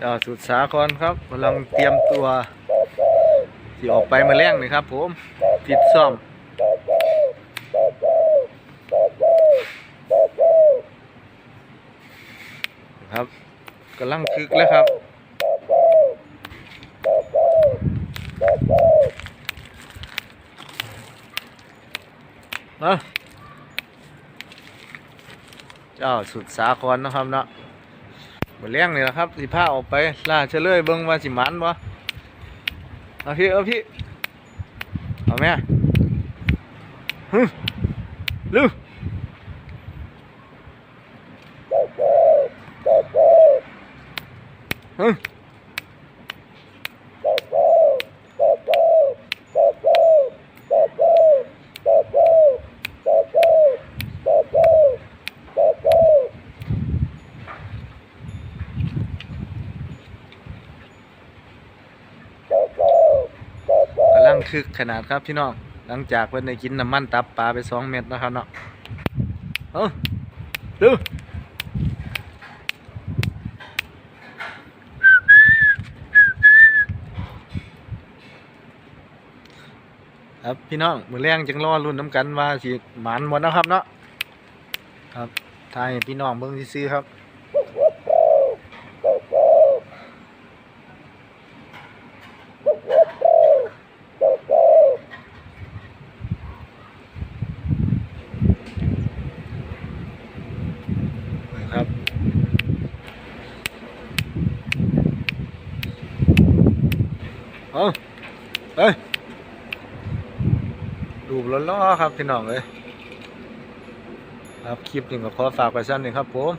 เจ้าสุดสาครครับกำลังเตรียมตัวที่ออกไปมาแรงนี่ครับ ผมฟิตซ่อมครับกำลังคึกแล้วครับมาเจ้าสุดสาครนะครับเนาะ มาเลี้ยงนี่แหละครับสิพาออกไปล่าเฉลยเบิ้งว่าสิมันบ่เอาพี่เอาพี่เอาแม่ฮึลูฮึกำลั งคึกขนาดครับพี่น้องหลังจากเพิ่นได้กินน้ำมันตับปลาไปสองเม็ดนะครับเนาะเอาดูครับพี่น้องมือแรงจังรอรุ่นน้ำกันว่าสิหมันหมดนะครับเนาะครับทายพี่น้องเบิ่งซื่อๆครับนครับ เอาเอ้ยดูบล้อครับพี่น้องเลยครับคลิปนี้ก็ขอฝากไปสั้นหนึ่งครับผม